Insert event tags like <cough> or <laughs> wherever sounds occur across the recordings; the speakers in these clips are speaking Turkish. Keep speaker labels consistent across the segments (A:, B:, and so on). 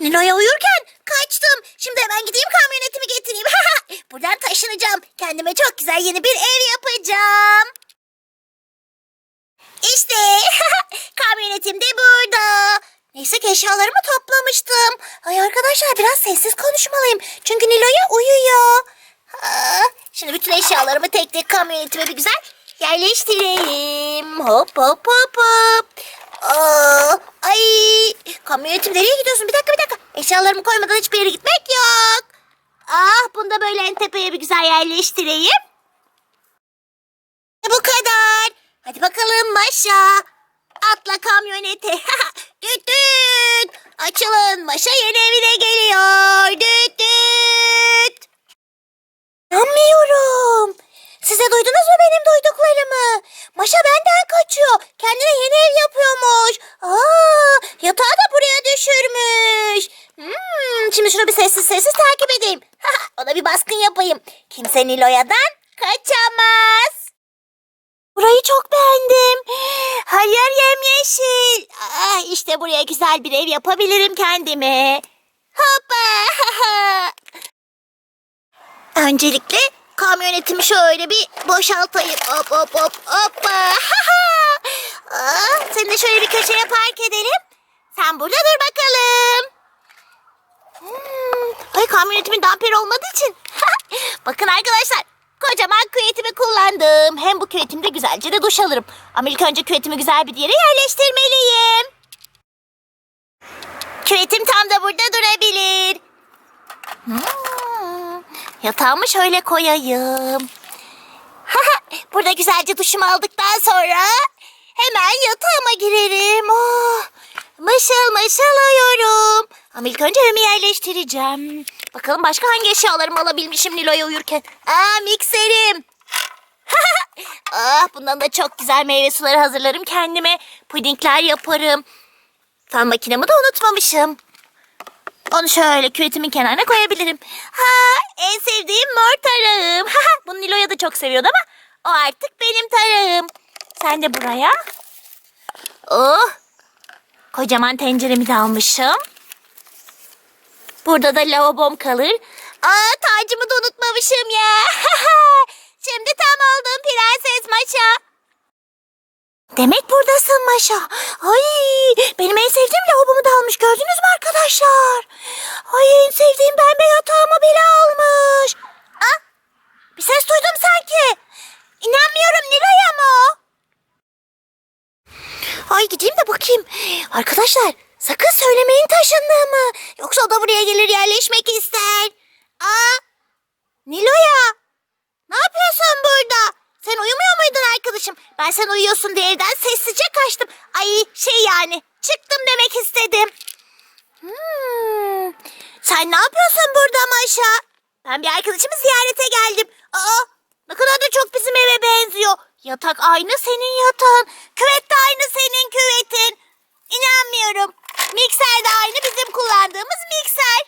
A: Nilo'ya uyurken kaçtım. Şimdi hemen gideyim kamyonetimi getireyim. <laughs> Buradan taşınacağım. Kendime çok güzel yeni bir ev yapacağım. İşte <laughs> kamyonetim de burada. Neyse ki eşyalarımı toplamıştım. Ay arkadaşlar biraz sessiz konuşmalıyım. Çünkü Nilo'ya uyuyor. Şimdi bütün eşyalarımı tek tek kamyonetime bir güzel yerleştireyim. Hop hop hop hop. Aa, ay kamyonetim nereye gidiyorsun? Bir dakika bir dakika. Eşyalarımı koymadan hiçbir yere gitmek yok. Ah bunu da böyle en tepeye bir güzel yerleştireyim. Bu kadar. Hadi bakalım Maşa. Atla kamyonete. <laughs> düt düt. Açılın Maşa yeni evine geliyor. Düt düt. İnanmıyorum. Size duydunuz mu benim duyduklarımı? Maşa benden kaçıyor. Kendine yeni ev yapıyormuş. Aa, yatağı da buraya düşürmüş. Hmm, şimdi şunu bir sessiz sessiz takip edeyim. <laughs> Ona bir baskın yapayım. Kimse Nilo'yadan kaçamaz. Burayı çok beğendim. <gasps> Her yer yemyeşil. Ah, işte buraya güzel bir ev yapabilirim kendime. Hoppa. <laughs> Öncelikle kamyonetimi şöyle bir boşaltayım. Hop hop hop hoppa. <laughs> Ah, seni de şöyle bir köşeye park edelim. Sen burada dur bakalım. Kamyonetimin damperi olmadığı için. <laughs> Bakın arkadaşlar kocaman küvetimi kullandım. Hem bu küvetimde güzelce de duş alırım. Ama ilk önce küvetimi güzel bir yere yerleştirmeliyim. Küvetim tam da burada durabilir. Hmm, yatağımı şöyle koyayım. <laughs> burada güzelce duşumu aldıktan sonra hemen yatağıma girerim. Oh, mışıl mışıl uyuyorum. Ama ilk önce yerleştireceğim. Bakalım başka hangi eşyalarımı alabilmişim Nilo'ya uyurken. Aa mikserim. <laughs> ah bundan da çok güzel meyve suları hazırlarım kendime. Pudingler yaparım. Fan makinemi de unutmamışım. Onu şöyle küvetimin kenarına koyabilirim. Ha en sevdiğim mor tarağım. <laughs> Bunu Nilo'ya da çok seviyordu ama o artık benim tarağım. Sen de buraya. Oh kocaman tenceremi de almışım. Burada da lavabom kalır. Aa tacımı da unutmamışım ya. <laughs> Şimdi tam oldum prenses Maşa. Demek buradasın Maşa. Ay benim en sevdiğim lavabomu da almış gördünüz mü arkadaşlar? Ay en sevdiğim pembe yatağımı bile almış. Aa, bir ses duydum sanki. İnanmıyorum Nilay'a mı? Ay gideyim de bakayım. Arkadaşlar sakın söylemeyin taşındığımı. Yoksa o da buraya gelir yerleşmek ister. Aa, Nilo'ya ne yapıyorsun burada? Sen uyumuyor muydun arkadaşım? Ben sen uyuyorsun diye evden sessizce kaçtım. Ay şey yani çıktım demek istedim. Hmm, sen ne yapıyorsun burada Maşa? Ben bir arkadaşımı ziyarete geldim. Aa, ne kadar da çok bizim eve benziyor. Yatak aynı senin yatağın. Küvet de aynı senin küvetin. İnanmıyorum. Mikser de aynı bizim kullandığımız mikser.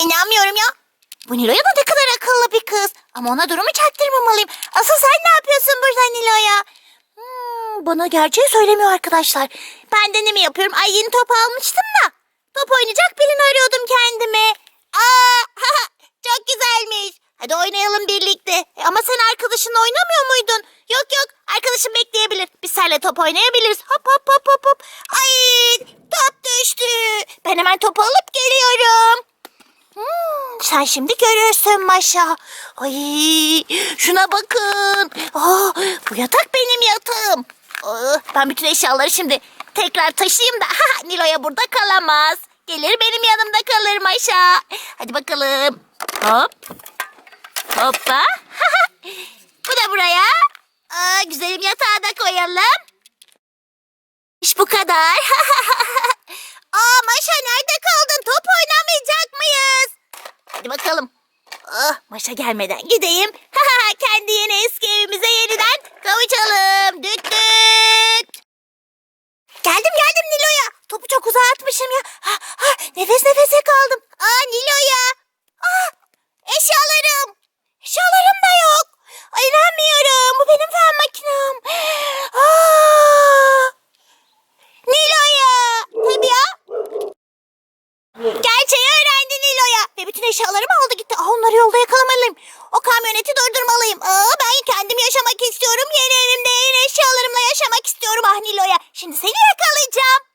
A: İnanmıyorum ya. Bu Nilo'ya da ne kadar akıllı bir kız. Ama ona durumu çaktırmamalıyım. Asıl sen ne yapıyorsun burada Nilo'ya? Hmm, bana gerçeği söylemiyor arkadaşlar. Ben de ne mi yapıyorum? Ay yeni top almıştım da. Top oynayacak birini arıyordum kendime. Aa, <laughs> çok güzelmiş. Hadi oynayalım birlikte. E, ama sen arkadaşınla oynamıyor muydun? Yok yok arkadaşım bekleyebilir. Biz seninle top oynayabiliriz. Hop hop hop hop hop. Ay top düştü. Ben hemen topu alıp geliyorum. Sen şimdi görürsün Maşa. Ay şuna bakın. Aa, bu yatak benim yatağım. Aa, ben bütün eşyaları şimdi tekrar taşıyayım da <laughs> Nilo'ya burada kalamaz. Gelir benim yanımda kalır Maşa. Hadi bakalım. Hop. Hoppa. <laughs> bu da buraya. Aa, güzelim yatağı da koyalım. İş bu kadar. <laughs> Aa Maşa nerede kaldın? Top oynamayacak mıyız? Hadi bakalım. Ah, Maşa gelmeden gideyim. <laughs> Kendi yeni eski evimize yeniden kavuşalım. Düt düt. Geldim geldim Nilo'ya. Topu çok uzağa atmışım ya. Ha, ha, nefes nefese kaldım. Aa Nilo'ya. Aa, eşyalarım. Eşyalarım da yok. Ay inanmıyorum. Bu benim fen makinem. Aa, Nilo'ya. Tabii ya. eşyalarımı aldı gitti. Aa, onları yolda yakalamalıyım. O kamyoneti durdurmalıyım. Aa, ben kendim yaşamak istiyorum. Yeni evimde yeni eşyalarımla yaşamak istiyorum ah Nilo'ya. Şimdi seni yakalayacağım.